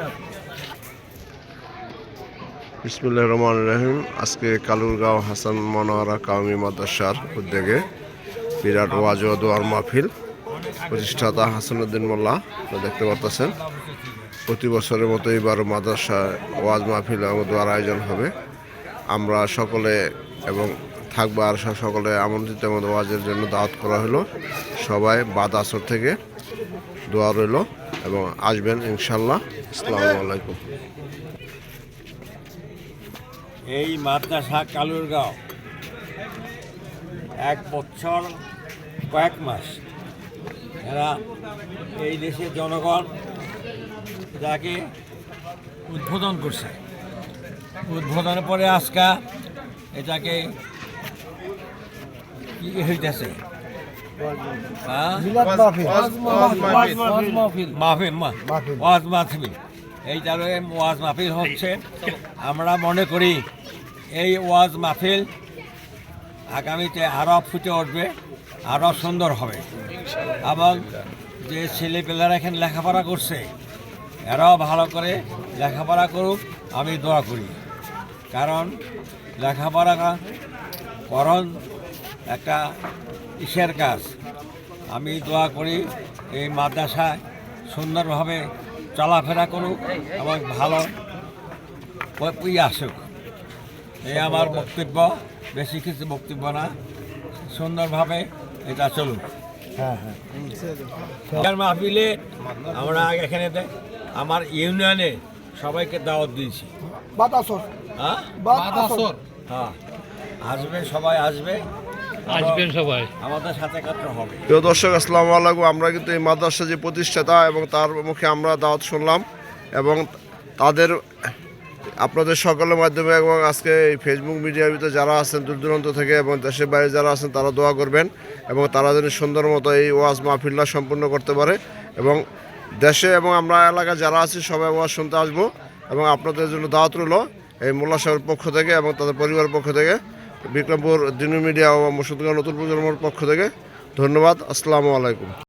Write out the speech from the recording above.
না। বিসমুল্লাহ রহমান রহিম। আজকে কালুরগাঁও হাসান মনোয়ারা কাউমি মাদ্রাসার উদ্যোগে বিরাট ওয়াজ ও দোয়ার মাহফিল প্রতিষ্ঠাতা হাসানুদ্দিন মোল্লা দেখতে পাচ্ছেন প্রতি বছরের মতো এবার মাদ্রাসায় ওয়াজ মাহফিল এবং দোয়ার আয়োজন হবে। আমরা সকলে এবং থাকব আর সকলে আমন্ত্রিত এবং ওয়াজের জন্য দাওয়াত করা হলো। সবাই বাদ আসর থেকে দোয়া রইল এবং আসবেন ইনশাল্লাহ আসসালামু আলাইকুম। এই মাদ্রাসা কালুরগাঁও। এক বছর কয়েক মাস এরা এই দেশের জনগণ যাকে উদ্বোধন করছে। উদ্বোধনের পরে আজকা এটাকে কি হইতেছে? হ্যাঁ? মাহফিল। ওয়াজ মাহফিল। এইটার ওয়াজ মাহফিল। হচ্ছে। আমরা মনে করি এই ওয়াজ মাহফিল আগামীতে আরও ফুটে উঠবে আরও সুন্দর হবে। এবং যে ছেলেপেলেরা এখানে লেখাপড়া করছে এরাও ভালো করে লেখাপড়া করুক আমি দোয়া করি। কারণ লেখাপড়া করণ একটা ইসের কাজ। আমি দোয়া করি এই মাদ্রাসায় সুন্দরভাবে চলাফেরা করুক এবং ভালো আসুক। এই আমার বক্তব্য বেশি কিছু বক্তব্য না। সুন্দরভাবে এটা চলুক। হ্যাঁ হ্যাঁ। মাহফিলে আমরা এখানে আমার ইউনিয়নে সবাইকে দাওয়াত দিয়েছি। হ্যাঁ? হ্যাঁ। আসবে সবাই আসবে। আসবেন সবাই। আমাদের সাথে কাটতে হবে। প্রিয় দর্শক আসসালামু আলাইকুম। আমরা কিন্তু এই মাদ্রাসা যে প্রতিষ্ঠাতা এবং তার মুখে আমরা দাওয়াত শুনলাম এবং তাদের আপনাদের সকলের মাধ্যমে এবং আজকে এই ফেসবুক মিডিয়ার ভিতরে যারা আছেন দূর দূরান্ত থেকে এবং দেশের বাইরে যারা আছেন তারা দোয়া করবেন এবং তারা যেন সুন্দর মতো এই ওয়াজ মাহফিল্লা সম্পূর্ণ করতে পারে এবং দেশে এবং আমরা এলাকায় যারা আছি সবাই ওয়াজ শুনতে আসব এবং আপনাদের জন্য দাওয়াত রইল এই মোল্লা সাহেবের পক্ষ থেকে এবং তাদের পরিবারের পক্ষ থেকে। বিক্রমপুর দিনু মিডিয়া ও মুর্শিদগঞ্জ নতুন প্রজন্মের পক্ষ থেকে ধন্যবাদ। আসসালামু আলাইকুম।